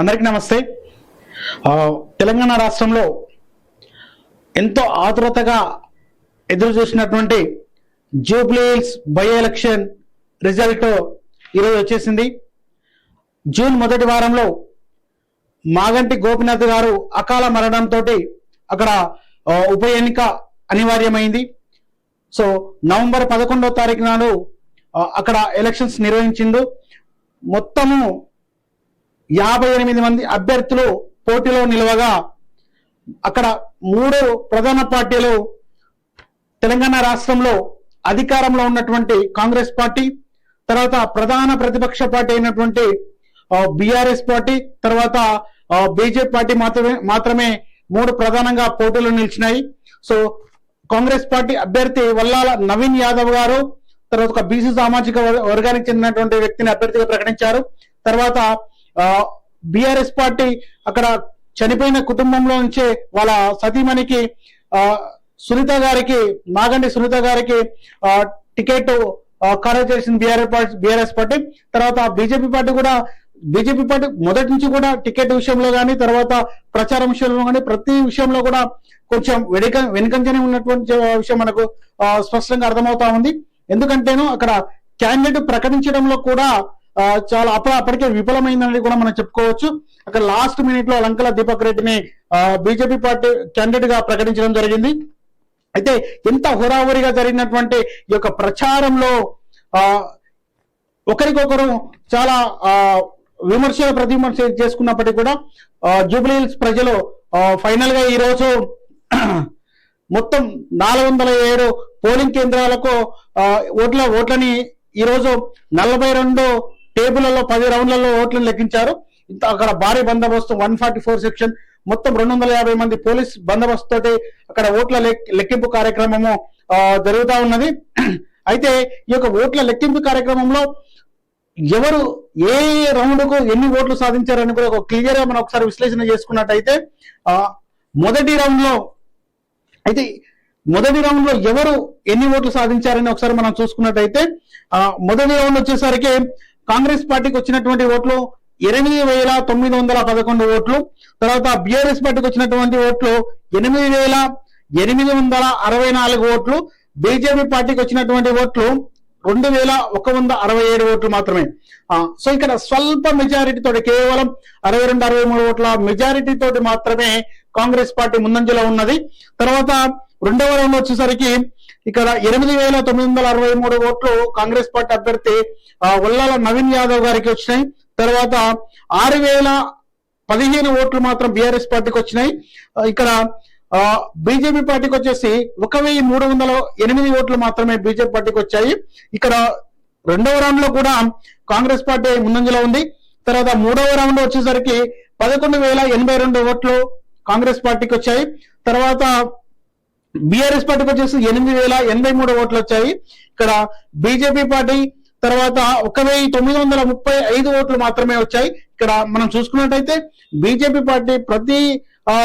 అందరికీ నమస్తే. తెలంగాణ రాష్ట్రంలో ఎంతో ఆతురతగా ఎదురు చూసినటువంటి జూబ్లీహిల్స్ బై ఎలక్షన్ రిజల్ట్ ఈరోజు వచ్చేసింది. జూన్ మొదటి వారంలో మాగంటి గోపినాథ్ గారు అకాల మరణంతో అక్కడ ఉప ఎన్నిక అనివార్యమైంది. సో నవంబర్ పదకొండవ తారీఖు నాడు అక్కడ ఎలక్షన్స్ నిర్వహించిండు. మొత్తము యాభై ఎనిమిది మంది అభ్యర్థులు పోటీలో నిలవగా అక్కడ మూడు ప్రధాన పార్టీలు తెలంగాణ రాష్ట్రంలో అధికారంలో ఉన్నటువంటి కాంగ్రెస్ పార్టీ తర్వాత ప్రధాన ప్రతిపక్ష పార్టీ అయినటువంటి బిఆర్ఎస్ పార్టీ తర్వాత బీజేపీ పార్టీ మాత్రమే మాత్రమే మూడు ప్రధానంగా పోటీలో నిలిచినాయి. సో కాంగ్రెస్ పార్టీ అభ్యర్థి వల్లాల నవీన్ యాదవ్ గారు తర్వాత ఒక బీసీ సామాజిక వర్గానికి చెందినటువంటి వ్యక్తిని అభ్యర్థిగా ప్రకటించారు. తర్వాత బిఆర్ఎస్ పార్టీ అక్కడ చనిపోయిన కుటుంబంలో నుంచే వాళ్ళ సతీమణికి ఆ, సునీత గారికి నాగండి సునీత గారికి ఆ, టికెట్ ఖరారు చేసింది బీఆర్ఎస్ పార్టీ బీఆర్ఎస్ పార్టీ. తర్వాత బీజేపీ పార్టీ కూడా బీజేపీ పార్టీ మొదటి నుంచి కూడా టికెట్ విషయంలో కానీ తర్వాత ప్రచారం విషయంలో కానీ ప్రతి విషయంలో కూడా కొంచెం వెనుక వెనుకంజనే ఉన్నటువంటి విషయం మనకు ఆ, స్పష్టంగా అర్థమవుతా ఉంది. ఎందుకంటేను అక్కడ క్యాండిడేట్ ప్రకటించడంలో కూడా చాలా అప్పుడు అప్పటికే విఫలమైందని కూడా మనం చెప్పుకోవచ్చు. అక్కడ లాస్ట్ మినిట్లో లంకల దీపక్ రెడ్డిని బీజేపీ పార్టీ క్యాండిడేట్గా ప్రకటించడం జరిగింది. అయితే ఎంత హురాహురిగా జరిగినటువంటి ఈ యొక్క ప్రచారంలో ఆ ఒకరికొకరు చాలా ఆ విమర్శ చేసుకున్నప్పటికీ కూడా జూబ్లీహిల్స్ జూబ్లీ హిల్స్ ప్రజలు ఫైనల్గా ఈ రోజు మొత్తం నాలుగు వందల ఏడు పోలింగ్ కేంద్రాలకు ఓట్ల ఓట్లని ఈరోజు నలభై రెండు టేబుల్లలో పది రౌండ్లలో ఓట్లను లెక్కించారు. ఇంత అక్కడ భారీ బందోబస్తు వన్ ఫార్టీ ఫోర్ సెక్షన్. మొత్తం రెండు వందల యాభై మంది పోలీస్ బందోబస్తు తోటి అక్కడ ఓట్ల లెక్కింపు కార్యక్రమము జరుగుతూ ఉన్నది. అయితే ఈ యొక్క ఓట్ల లెక్కింపు కార్యక్రమంలో ఎవరు ఏ రౌండ్కు ఎన్ని ఓట్లు సాధించారని కూడా ఒక క్లియర్గా మనం ఒకసారి విశ్లేషణ చేసుకున్నట్టయితే ఆ మొదటి రౌండ్లో అయితే మొదటి రౌండ్లో ఎవరు ఎన్ని ఓట్లు సాధించారని ఒకసారి మనం చూసుకున్నట్టయితే ఆ మొదటి రౌండ్ వచ్చేసరికి కాంగ్రెస్ పార్టీకి వచ్చినటువంటి ఓట్లు ఎనిమిది వేల తొమ్మిది వందల పదకొండు ఓట్లు తర్వాత బిఆర్ఎస్ పార్టీకి వచ్చినటువంటి ఓట్లు ఎనిమిది వేల ఎనిమిది వందల అరవై నాలుగు ఓట్లు బీజేపీ పార్టీకి వచ్చినటువంటి ఓట్లు రెండు వేల ఒక వంద అరవై ఏడు ఓట్లు మాత్రమే. సో ఇక్కడ స్వల్ప మెజారిటీ తోటి కేవలం అరవై రెండు అరవై మూడు ఓట్ల మెజారిటీ తోటి మాత్రమే కాంగ్రెస్ పార్టీ ముందంజలో ఉన్నది. తర్వాత రెండవ రౌండ్ వచ్చేసరికి ఇక్కడ ఎనిమిది వేల తొమ్మిది వందల అరవై మూడు ఓట్లు కాంగ్రెస్ పార్టీ అభ్యర్థి ఉల్లాల నవీన్ యాదవ్ గారికి వచ్చినాయి. తర్వాత ఆరు వేల పదిహేను ఓట్లు మాత్రం బీఆర్ఎస్ పార్టీకి వచ్చినాయి. ఇక్కడ బీజేపీ పార్టీకి వచ్చేసి ఒక వెయ్యి మూడు వందల ఎనిమిది ఓట్లు మాత్రమే బీజేపీ పార్టీకి వచ్చాయి. ఇక్కడ రెండవ రౌండ్లో కూడా కాంగ్రెస్ పార్టీ ముందంజలో ఉంది. తర్వాత మూడవ రౌండ్ వచ్చేసరికి పదకొండు వేల ఎనభై రెండు ఓట్లు కాంగ్రెస్ పార్టీకి వచ్చాయి. తర్వాత బీఆర్ఎస్ పార్టీకి వచ్చేసి ఎనిమిది వేల ఎనభై మూడు ఓట్లు వచ్చాయి. ఇక్కడ బీజేపీ పార్టీ తర్వాత ఒక వెయ్యి తొమ్మిది వందల ముప్పై ఐదు ఓట్లు మాత్రమే వచ్చాయి. ఇక్కడ మనం చూసుకున్నట్టయితే బీజేపీ పార్టీ ప్రతి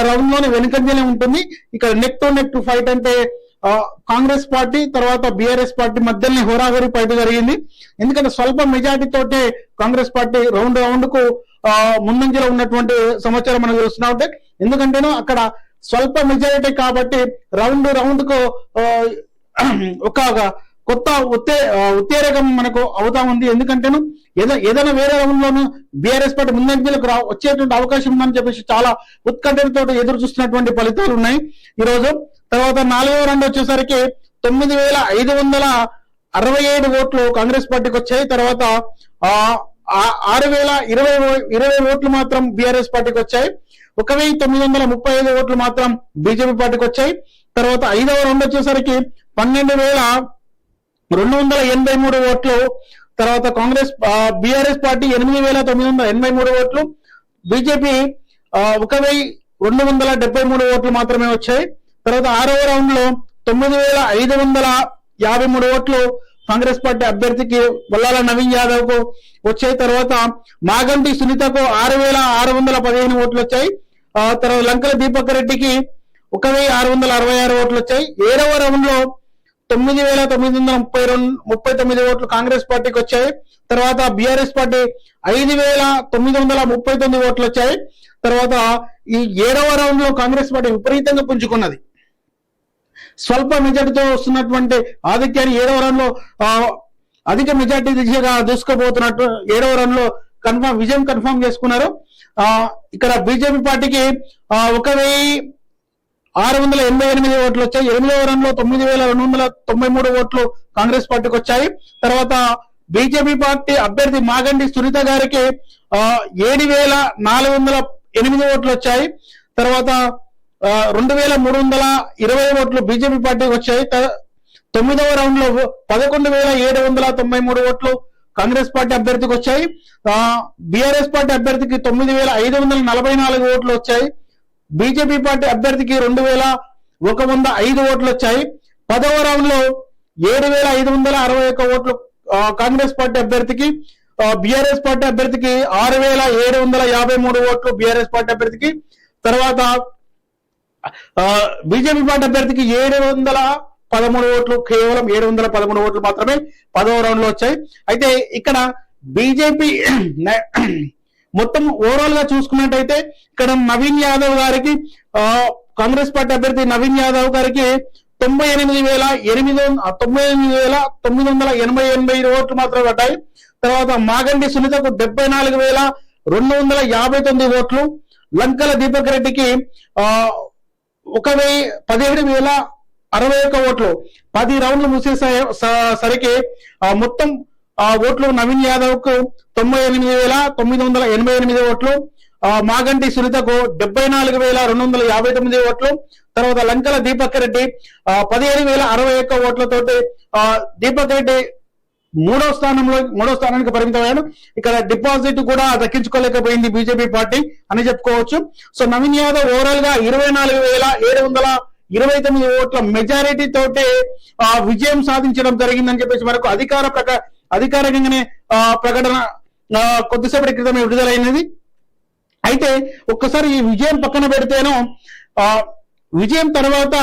రౌండ్లోనే వెనుకంజనే ఉంటుంది. ఇక్కడ neck to neck to fight అంటే కాంగ్రెస్ పార్టీ తర్వాత బీఆర్ఎస్ పార్టీ మధ్యలోనే హోరాహోరీ ఫైట్ జరిగింది. ఎందుకంటే స్వల్ప మెజార్టీ తోటే కాంగ్రెస్ పార్టీ రౌండ్ రౌండ్కు ముందంజలో ఉన్నటువంటి సమాచారం మనం తెలుస్తున్నా ఉంటే ఎందుకంటేనో అక్కడ స్వల్ప మెజారిటీ కాబట్టి రౌండ్ రౌండ్కు ఒక కొత్త ఉత్తే ఉత్తేరకం మనకు అవుతా ఉంది. ఎందుకంటేను ఏదో ఏదైనా వేరే రౌండ్ లోను బీఆర్ఎస్ పార్టీ ముందంజలకు రా వచ్చేటువంటి అవకాశం ఉందని చెప్పేసి చాలా ఉత్కంఠతో ఎదురు చూస్తున్నటువంటి ఫలితాలు ఉన్నాయి. ఈ రోజు తర్వాత నాలుగవ రౌండ్ వచ్చేసరికి తొమ్మిది వేల ఐదు వందల అరవై ఏడు ఓట్లు కాంగ్రెస్ పార్టీకి వచ్చాయి. తర్వాత ఆ ఆరు వేల ఇరవై ఓ- ఇరవై ఓట్లు మాత్రం బీఆర్ఎస్ పార్టీకి వచ్చాయి. ఒక వెయ్యి తొమ్మిది వందల ముప్పై ఐదు ఓట్లు మాత్రం బీజేపీ పార్టీకి వచ్చాయి. తర్వాత ఐదవ రౌండ్ వచ్చేసరికి పన్నెండు వేల రెండు వందల ఎనభై మూడు ఓట్లు తర్వాత కాంగ్రెస్ బీఆర్ఎస్ పార్టీ ఎనిమిది వేల తొమ్మిది వందల ఎనభై మూడు ఓట్లు బీజేపీ ఒక వెయ్యి రెండు వందల డెబ్బై మూడు ఓట్లు మాత్రమే వచ్చాయి. తర్వాత ఆరవ రౌండ్లో తొమ్మిది వేల ఐదు వందల యాభై మూడు ఓట్లు కాంగ్రెస్ పార్టీ అభ్యర్థికి బొల్లాల నవీన్ యాదవ్కు వచ్చాయి. తర్వాత మాగంటి సునీతకు ఆరు వేల ఆరు వందల పదిహేను ఓట్లు వచ్చాయి. తర్వాత లంకల దీపక్ రెడ్డికి ఒక వెయ్యి ఆరు వందల అరవై ఆరు ఓట్లు వచ్చాయి. ఏడవ రౌండ్లో తొమ్మిది వేల తొమ్మిది వందల ముప్పై రెండు ముప్పై తొమ్మిది ఓట్లు కాంగ్రెస్ పార్టీకి వచ్చాయి. తర్వాత బీఆర్ఎస్ పార్టీ ఐదు వేల తొమ్మిది వందల ముప్పై తొమ్మిది ఓట్లు వచ్చాయి. తర్వాత ఈ ఏడవ రౌండ్లో కాంగ్రెస్ పార్టీ విపరీతంగా పుంజుకున్నది. స్వల్ప మెజార్టీతో వస్తున్నటువంటి ఆధిక్యాన్ని ఏడవ రౌండ్లో అధిక మెజార్టీ దిశగా దూసుకుపోతున్నట్టు ఏడవ రౌండ్లో కన్ఫర్మ్ విజయం కన్ఫర్మ్ చేసుకున్నారు. ఆ ఇక్కడ బీజేపీ పార్టీకి ఒక వెయ్యి ఆరు వందల ఎనభై ఎనిమిది ఓట్లు వచ్చాయి ఎనిమిదవ రన్లో తొమ్మిది వేల రెండు వందల తొంభై మూడు ఓట్లు కాంగ్రెస్ పార్టీకి వచ్చాయి తర్వాత బీజేపీ పార్టీ అభ్యర్థి మాగండి సునీత గారికి ఆ, ఏడు వేల నాలుగు వందల ఎనిమిది ఓట్లు వచ్చాయి తర్వాత ఆ, రెండు వేల మూడు వందల ఇరవై ఓట్లు బీజేపీ పార్టీకి వచ్చాయి త- తొమ్మిదవ రౌండ్లో పదకొండు వేల ఏడు వందల తొంభై మూడు ఓట్లు కాంగ్రెస్ పార్టీ అభ్యర్థికి వచ్చాయి. బీఆర్ఎస్ పార్టీ అభ్యర్థికి తొమ్మిది వేల ఐదు వందల నలభై నాలుగు ఓట్లు వచ్చాయి. బీజేపీ పార్టీ అభ్యర్థికి రెండు వేల ఒక వంద ఐదు ఓట్లు వచ్చాయి. పదవ రౌండ్లో ఏడు వేల ఐదు వందల అరవై ఒక్క ఓట్లు కాంగ్రెస్ పార్టీ అభ్యర్థికి బీఆర్ఎస్ పార్టీ అభ్యర్థికి ఆరు వేల ఏడు వందల యాభై మూడు ఓట్లు బీఆర్ఎస్ పార్టీ అభ్యర్థికి. తర్వాత బీజేపీ పార్టీ అభ్యర్థికి ఏడు వందల పదమూడు ఓట్లు కేవలం ఏడు వందల పదమూడు ఓట్లు మాత్రమే పదవ రౌండ్లో వచ్చాయి. అయితే ఇక్కడ బీజేపీ మొత్తం ఓవరాల్గా చూసుకున్నట్టయితే ఇక్కడ నవీన్ యాదవ్ గారికి కాంగ్రెస్ పార్టీ అభ్యర్థి నవీన్ యాదవ్ గారికి తొంభై ఎనిమిది వేల ఎనిమిది తొంభై ఎనిమిది వేల తొమ్మిది వందల ఎనభై ఎనభై ఓట్లు మాత్రమే పడ్డాయి. తర్వాత మాగండి సునీతకు డెబ్బై నాలుగు వేల రెండు వందల యాభై తొమ్మిది ఓట్లు. లంకల దీపక్ రెడ్డికి ఆ ఒక వెయ్యి పదిహేడు వేల అరవై ఒక్క ఓట్లు. పది రౌండ్లు ముసేసే సరికి మొత్తం ఆ ఓట్లు నవీన్ యాదవ్కు తొంభై ఎనిమిది వేల తొమ్మిది వందల ఎనభై ఎనిమిది ఓట్లు మాగంటి సునీతకు డెబ్బై నాలుగు వేల రెండు వందల యాభై తొమ్మిది ఓట్లు తర్వాత లంకల దీపక్ రెడ్డి ఆ వేల అరవై ఒక్క ఓట్లతోటి ఆ దీపక్ రెడ్డి మూడో స్థానంలో మూడో స్థానానికి పరిమితమయ్యాడు. ఇక్కడ డిపాజిట్ కూడా దక్కించుకోలేకపోయింది బీజేపీ పార్టీ అని చెప్పుకోవచ్చు. సో నవీన్ యాదవ్ ఓవరాల్గా ఇరవై నాలుగు వేల ఏడు వందల ఇరవై తొమ్మిది ఓట్ల మెజారిటీ తోటే ఆ విజయం సాధించడం జరిగిందని చెప్పేసి మనకు అధికార ప్రక అధికారికంగానే ఆ ప్రకటన ఆ, కొద్దిసేపటి క్రితమే విడుదలైనది. అయితే ఒక్కసారి ఈ విజయం పక్కన పెడితేనో ఆ విజయం తర్వాత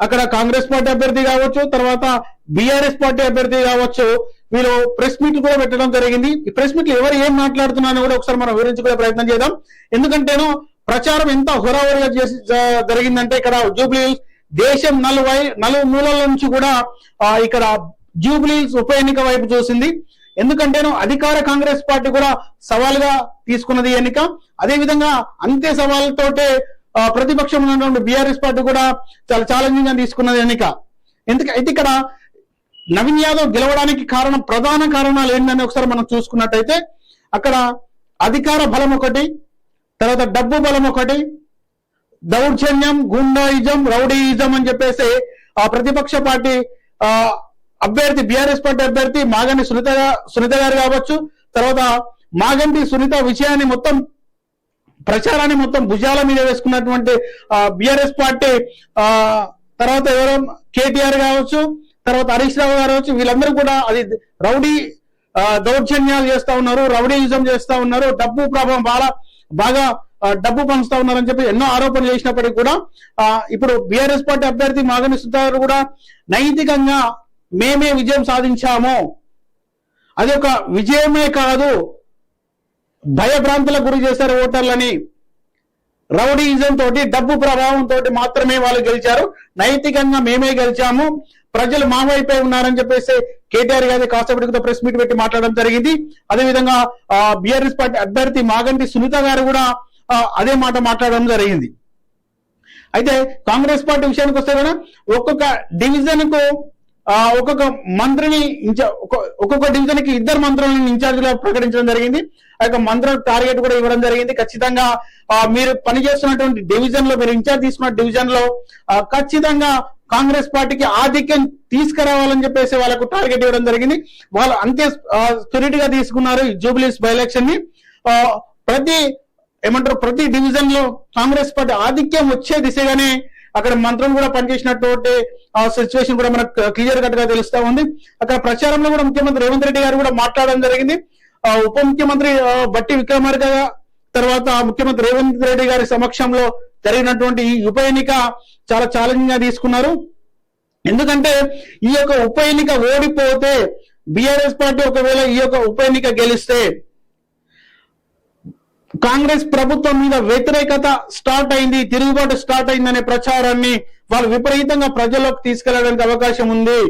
అక్కడ కాంగ్రెస్ పార్టీ అభ్యర్థి కావచ్చు తర్వాత బీఆర్ఎస్ పార్టీ అభ్యర్థి కావచ్చు వీళ్ళు ప్రెస్ మీట్ కూడా పెట్టడం జరిగింది. ఈ ప్రెస్ మీట్ ఎవరు ఏం మాట్లాడుతున్నారో కూడా ఒకసారి మనం వివరించుకునే ప్రయత్నం చేద్దాం. ఎందుకంటేనో ప్రచారం ఎంత హొరావరిగా చేసి జరిగిందంటే ఇక్కడ జూబ్లీ దేశం నలువై నలుగు మూలల నుంచి కూడా ఇక్కడ జూబ్లీ ఉప ఎన్నిక వైపు చూసింది. ఎందుకంటేను అధికార కాంగ్రెస్ పార్టీ కూడా సవాల్గా తీసుకున్నది ఎన్నిక. అదేవిధంగా అంతే సవాళ్ళతోటే ప్రతిపక్షం ఉన్నటువంటి బీఆర్ఎస్ పార్టీ కూడా చాలా ఛాలెంజింగ్గా తీసుకున్నది ఎన్నిక. ఎందుకు అయితే ఇక్కడ నవీన్ యాదవ్ గెలవడానికి కారణం ప్రధాన కారణాలు ఏంటని ఒకసారి మనం చూసుకున్నట్టయితే అక్కడ అధికార బలం ఒకటి తర్వాత డబ్బు బలం ఒకటి దౌర్జన్యం గుండాయిజం రౌడీయిజం అని చెప్పేసి ఆ ప్రతిపక్ష పార్టీ ఆ అభ్యర్థి బీఆర్ఎస్ పార్టీ అభ్యర్థి మాగంటి సునీత సునీత గారు కావచ్చు తర్వాత మాగంటి సునీత విషయాన్ని మొత్తం ప్రచారాన్ని మొత్తం భుజాల మీద వేసుకున్నటువంటి బిఆర్ఎస్ పార్టీ ఆ తర్వాత ఎవరో కేటీఆర్ కావచ్చు తర్వాత హరీష్ రావు గారు కావచ్చు వీళ్ళందరూ కూడా అది రౌడీ దౌర్జన్యాలు చేస్తా ఉన్నారు రౌడీయిజం చేస్తా ఉన్నారు డబ్బు ప్రభావం బాగా బాగా డబ్బు పంచుతా ఉన్నారని చెప్పి ఎన్నో ఆరోపణలు చేసినప్పటికీ కూడా ఇప్పుడు బిఆర్ఎస్ పార్టీ అభ్యర్థి మాగని సుధాకర్ కూడా నైతికంగా మేమే విజయం సాధించాము. అది ఒక విజయమే కాదు భయభ్రాంతులకు గురి చేశారు ఓటర్లని. రౌడీయిజం తోటి డబ్బు ప్రభావం తోటి మాత్రమే వాళ్ళు గెలిచారు. నైతికంగా మేమే గెలిచాము. ప్రజలు మా వైపే ఉన్నారని చెప్పేసి కేటీఆర్ గారి కాసేపటితో ప్రెస్ మీట్ పెట్టి మాట్లాడడం జరిగింది. అదేవిధంగా బీఆర్ఎస్ పార్టీ అభ్యర్థి మాగంటి సునీత గారు కూడా అదే మాట మాట్లాడడం జరిగింది. అయితే కాంగ్రెస్ పార్టీ విషయానికి వస్తే కూడా ఒక్కొక్క డివిజన్కు ఆ, ఒక్కొక్క మంత్రిని ఒక్కొక్క డివిజన్కి ఇద్దరు మంత్రులను ఇన్ఛార్జిగా ప్రకటించడం జరిగింది. ఆ యొక్క మంత్రుల టార్గెట్ కూడా ఇవ్వడం జరిగింది. ఖచ్చితంగా మీరు పనిచేస్తున్నటువంటి డివిజన్లో మీరు ఇన్ఛార్జ్ తీసుకున్న డివిజన్లో ఖచ్చితంగా కాంగ్రెస్ పార్టీకి ఆధిక్యం తీసుకురావాలని చెప్పేసి వాళ్ళకు టార్గెట్ ఇవ్వడం జరిగింది. వాళ్ళు అంతే స్పిరిట్గా తీసుకున్నారు జూబ్లీస్ బై ఎలక్షన్ని ఆ, ప్రతి ఏమంటారు ప్రతి డివిజన్లో కాంగ్రెస్ పార్టీ ఆధిక్యం వచ్చే దిశగానే అక్కడ మంత్రం కూడా పనిచేసినటువంటి ఆ సిచ్యువేషన్ కూడా మనకు క్లియర్ కట్గా తెలుస్తా ఉంది. అక్కడ ప్రచారంలో కూడా ముఖ్యమంత్రి రేవంత్ రెడ్డి గారు కూడా మాట్లాడడం జరిగింది. ఆ, ఉప ముఖ్యమంత్రి బట్టి విక్రమార్క తర్వాత ముఖ్యమంత్రి రేవంత్ రెడ్డి గారి సమక్షంలో జరిగినటువంటి ఈ ఉప ఎన్నిక చాలా ఛాలెంజింగ్గా తీసుకున్నారు. ఎందుకంటే ఈ యొక్క ఉప ఎన్నిక ఓడిపోతే బిఆర్ఎస్ పార్టీ ఒకవేళ ఈ యొక్క ఉప ఎన్నిక గెలిస్తే కాంగ్రెస్ ప్రభుత్వం మీద వ్యతిరేకత స్టార్ట్ అయింది తిరుగుబాటు స్టార్ట్ అయిందనే ప్రచారాన్ని వాళ్ళు విపరీతంగా ప్రజల్లోకి తీసుకెళ్ళడానికి అవకాశం ఉంది.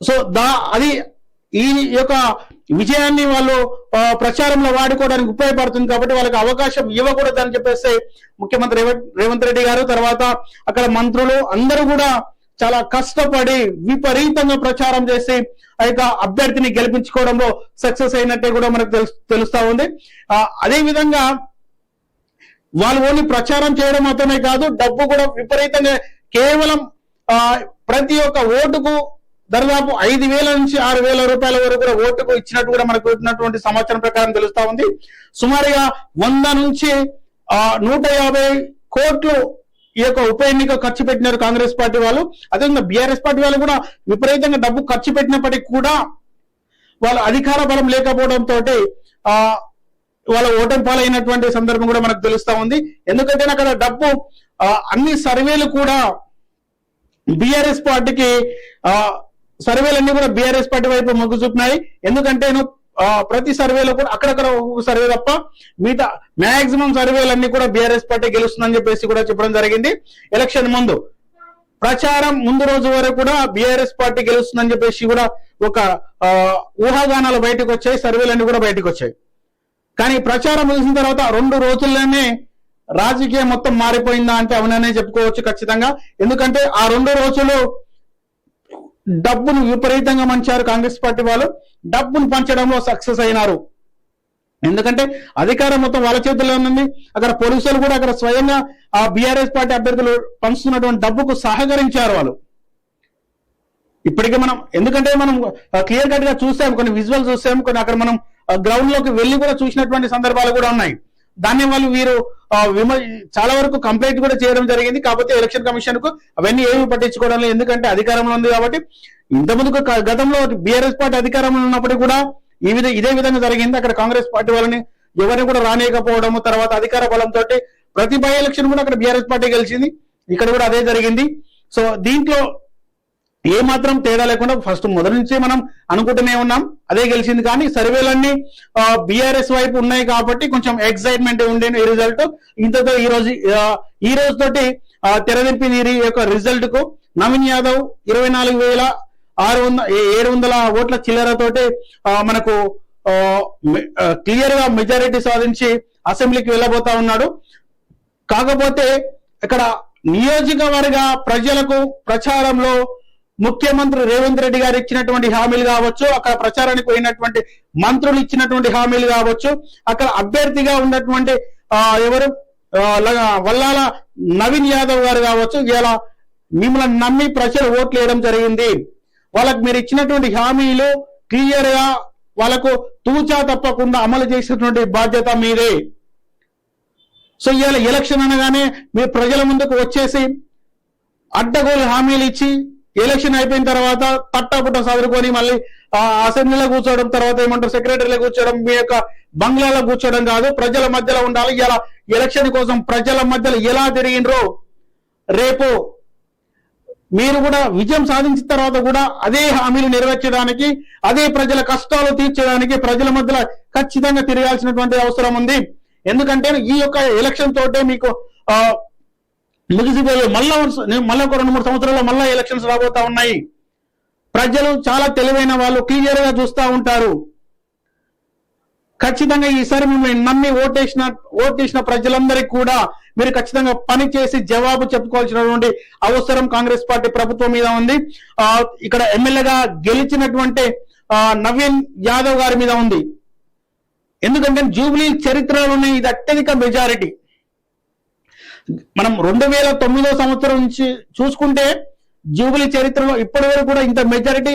సో దా అది ఈ యొక్క విజయాన్ని వాళ్ళు ప్రచారంలో వాడుకోవడానికి ఉపయోగపడుతుంది కాబట్టి వాళ్ళకి అవకాశం ఇవ్వకూడదని చెప్పేసి ముఖ్యమంత్రి రేవంత్ రేవంత్ రెడ్డి గారు తర్వాత అక్కడ మంత్రులు అందరూ కూడా చాలా కష్టపడి విపరీతంగా ప్రచారం చేసి అయితే అభ్యర్థిని గెలిపించుకోవడంలో సక్సెస్ అయినట్టే కూడా మనకు తెలుసు తెలుస్తా ఉంది. అదే విధంగా వాళ్ళు ఓన్లీ ప్రచారం చేయడం మాత్రమే కాదు డబ్బు కూడా విపరీతంగా కేవలం ఆ, ప్రతి ఒక్క ఓటుకు దాదాపు ఐదు వేల నుంచి ఆరు వేల రూపాయల వరకు కూడా ఓటుకు ఇచ్చినట్టు కూడా మనకు ఉన్నటువంటి సమాచారం ప్రకారం తెలుస్తా ఉంది. సుమారుగా వంద నుంచి ఆ, నూట యాభై కోట్లు ఈ యొక్క ఉప ఎన్నిక ఖర్చు పెట్టినారు కాంగ్రెస్ పార్టీ వాళ్ళు. అదేవిధంగా బీఆర్ఎస్ పార్టీ వాళ్ళు కూడా విపరీతంగా డబ్బు ఖర్చు పెట్టినప్పటికీ కూడా వాళ్ళ అధికార బలం లేకపోవడంతో ఆ వాళ్ళ ఓటమి పాలైనటువంటి సందర్భం కూడా మనకు తెలుస్తా ఉంది. ఎందుకంటే అక్కడ డబ్బు ఆ, అన్ని సర్వేలు కూడా బీఆర్ఎస్ పార్టీకి ఆ సర్వేలన్నీ కూడా బీఆర్ఎస్ పార్టీ వైపు మొగ్గు చూపినాయి ఎందుకంటే ప్రతి సర్వేలో కూడా అక్కడక్కడ ఒక్కొక్క సర్వే తప్ప మిగతా మాక్సిమం సర్వేలన్నీ కూడా బీఆర్ఎస్ పార్టీ గెలుస్తుందని చెప్పేసి కూడా చెప్పడం జరిగింది. ఎలక్షన్ ముందు ప్రచారం ముందు రోజు వరకు కూడా బీఆర్ఎస్ పార్టీ గెలుస్తుందని చెప్పేసి కూడా ఒక ఆ, ఊహాగానాలు బయటకు వచ్చాయి. సర్వేలన్నీ కూడా బయటకు వచ్చాయి. కానీ ప్రచారం ముగిసిన తర్వాత రెండు రోజుల్లోనే రాజకీయం మొత్తం మారిపోయిందా అంటే అవుననే చెప్పుకోవచ్చు ఖచ్చితంగా. ఎందుకంటే ఆ రెండు రోజులు డబ్బును విపరీతంగా మంచారు కాంగ్రెస్ పార్టీ వాళ్ళు. డబ్బును పంచడంలో సక్సెస్ అయినారు. ఎందుకంటే అధికారం మొత్తం వాళ్ళ చేతుల్లో ఉంది. అక్కడ పోలీసులు కూడా అక్కడ స్వయంగా ఆ బీఆర్ఎస్ పార్టీ అభ్యర్థులు పంచుతున్నటువంటి డబ్బుకు సహకరించారు వాళ్ళు. ఇప్పటికే మనం ఎందుకంటే మనం క్లియర్ కట్గా చూసాం కొన్ని విజువల్ చూసాం కొన్ని అక్కడ మనం గ్రౌండ్లోకి వెళ్ళి కూడా చూసినటువంటి సందర్భాలు కూడా ఉన్నాయి. దాన్ని వాళ్ళు వీరు ఆ, విమ చాలా వరకు కంప్లైంట్ కూడా చేయడం జరిగింది. కాకపోతే ఎలక్షన్ కమిషన్కు అవన్నీ ఏమి పట్టించుకోవడం లేదు. ఎందుకంటే అధికారంలో ఉంది కాబట్టి ఇంతకుముందు గతంలో బీఆర్ఎస్ పార్టీ అధికారంలో ఉన్నప్పటికీ కూడా ఈ విధ ఇదే విధంగా జరిగింది. అక్కడ కాంగ్రెస్ పార్టీ వాళ్ళని ఎవరిని కూడా రానియకపోవడము తర్వాత అధికార బలంతో ప్రతి బై ఎలక్షన్ కూడా అక్కడ బీఆర్ఎస్ పార్టీ గెలిచింది. ఇక్కడ కూడా అదే జరిగింది. సో దీంట్లో ఏ మాత్రం తేడా లేకుండా ఫస్ట్ మొదటి నుంచే మనం అనుకుంటూనే ఉన్నాం. అదే గెలిచింది కానీ సర్వేలన్నీ బీఆర్ఎస్ వైపు ఉన్నాయి కాబట్టి కొంచెం ఎక్సైట్మెంట్ ఉండేది ఈ రిజల్ట్ ఇంతతో ఈ రోజు ఈ రోజు తోటి తెరదింపి యొక్క రిజల్ట్కు నవీన్ యాదవ్ ఇరవై నాలుగు వేల ఆరు వందల ఏడు వందల ఓట్ల చిల్లరతోటి మనకు క్లియర్గా మెజారిటీ సాధించి అసెంబ్లీకి వెళ్ళబోతా ఉన్నాడు. కాకపోతే ఇక్కడ నియోజకవర్గ ప్రజలకు ప్రచారంలో ముఖ్యమంత్రి రేవంత్ రెడ్డి గారు ఇచ్చినటువంటి హామీలు కావచ్చు అక్కడ ప్రచారానికి పోయినటువంటి మంత్రులు ఇచ్చినటువంటి హామీలు కావచ్చు అక్కడ అభ్యర్థిగా ఉన్నటువంటి ఆ, ఎవరు? వల్లాల నవీన్ యాదవ్ గారు కావచ్చు ఇలా మిమ్మల్ని నమ్మి ప్రజలు ఓట్లు వేయడం జరిగింది. వాళ్ళకి మీరు ఇచ్చినటువంటి హామీలు క్లియర్గా వాళ్ళకు తూచా తప్పకుండా అమలు చేసినటువంటి బాధ్యత మీదే. సో ఇవాళ ఎలక్షన్ అనగానే మీరు ప్రజల ముందుకు వచ్చేసి అడ్డగోలు హామీలు ఇచ్చి ఎలక్షన్ అయిపోయిన తర్వాత పట్టాపుట్ట చదువుకొని మళ్ళీ అసెంబ్లీలో కూర్చోవడం తర్వాత ఏమంటారు సెక్రటరీలో కూర్చోవడం మీ యొక్క బంగ్లాలో కూర్చోవడం కాదు ప్రజల మధ్యలో ఉండాలి. ఇలా ఎలక్షన్ కోసం ప్రజల మధ్యలో ఎలా తిరిగినరో రేపు మీరు కూడా విజయం సాధించిన తర్వాత కూడా అదే హామీలు నెరవేర్చడానికి అదే ప్రజల కష్టాలు తీర్చడానికి ప్రజల మధ్యలో ఖచ్చితంగా తిరగాల్సినటువంటి అవసరం ఉంది. ఎందుకంటే ఈ యొక్క ఎలక్షన్ తోటే మీకు ముగిసిపోయే మళ్ళా నేను మళ్ళా ఒక రెండు మూడు సంవత్సరాల్లో మళ్ళా ఎలక్షన్స్ రాబోతా ఉన్నాయి. ప్రజలు చాలా తెలివైన వాళ్ళు క్లియర్గా చూస్తా ఉంటారు. ఖచ్చితంగా ఈసారి మిమ్మల్ని నమ్మి ఓటేసిన ఓటేసిన ప్రజలందరికీ కూడా మీరు ఖచ్చితంగా పని చేసి జవాబు చెప్పుకోవాల్సినటువంటి అవసరం కాంగ్రెస్ పార్టీ ప్రభుత్వం మీద ఉంది. ఆ ఇక్కడ ఎమ్మెల్యేగా గెలిచినటువంటి ఆ, నవీన్ యాదవ్ గారి మీద ఉంది. ఎందుకంటే జూబ్లీ చరిత్రలోనే ఇది అత్యధిక మెజారిటీ. మనం రెండు వేల తొమ్మిదో సంవత్సరం నుంచి చూసుకుంటే జూబిలీ చరిత్రలో ఇప్పటి వరకు కూడా ఇంత మెజారిటీ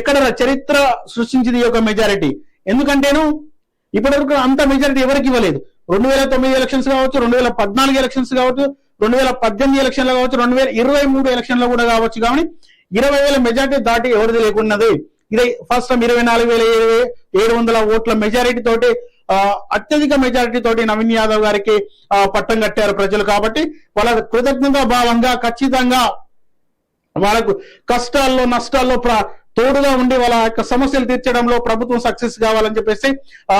ఎక్కడ చరిత్ర సృష్టించింది ఈ యొక్క మెజారిటీ ఎందుకంటేను ఇప్పటి వరకు అంత మెజారిటీ ఎవరికి ఇవ్వలేదు. రెండు వేల తొమ్మిది ఎలక్షన్స్ కావచ్చు రెండు వేల పద్నాలుగు ఎలక్షన్స్ కావచ్చు రెండు వేల పద్దెనిమిది ఎలక్షన్లు కావచ్చు రెండు వేల ఇరవై మూడు ఎలక్షన్లో కూడా కావచ్చు. కానీ ఇరవై వేల మెజారిటీ దాటి ఎవరిది లేకున్నది? ఇది ఫస్ట్ టైం ఇరవై నాలుగు వేల ఏడు- వందల ఓట్ల మెజారిటీ తోటి అత్యధిక మెజారిటీ తోటి నవీన్ యాదవ్ గారికి ఆ, పట్టం కట్టారు ప్రజలు కాబట్టి వాళ్ళ కృతజ్ఞత భావంగా ఖచ్చితంగా వాళ్ళకు కష్టాల్లో నష్టాల్లో ప్ర తోడుగా ఉండి వాళ్ళ యొక్క సమస్యలు తీర్చడంలో ప్రభుత్వం సక్సెస్ కావాలని చెప్పేసి ఆ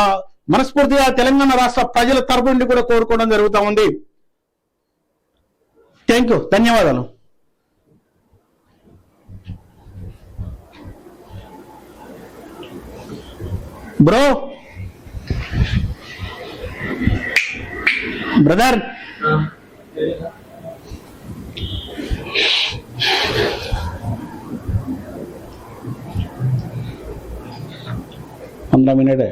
మనస్ఫూర్తిగా తెలంగాణ రాష్ట్ర ప్రజల తరపు నుండి కూడా కోరుకోవడం జరుగుతూ ఉంది. థ్యాంక్ యూ ధన్యవాదాలు. బ్రో ബ്രദർ ഒന്നാം മിനിറ്റ്.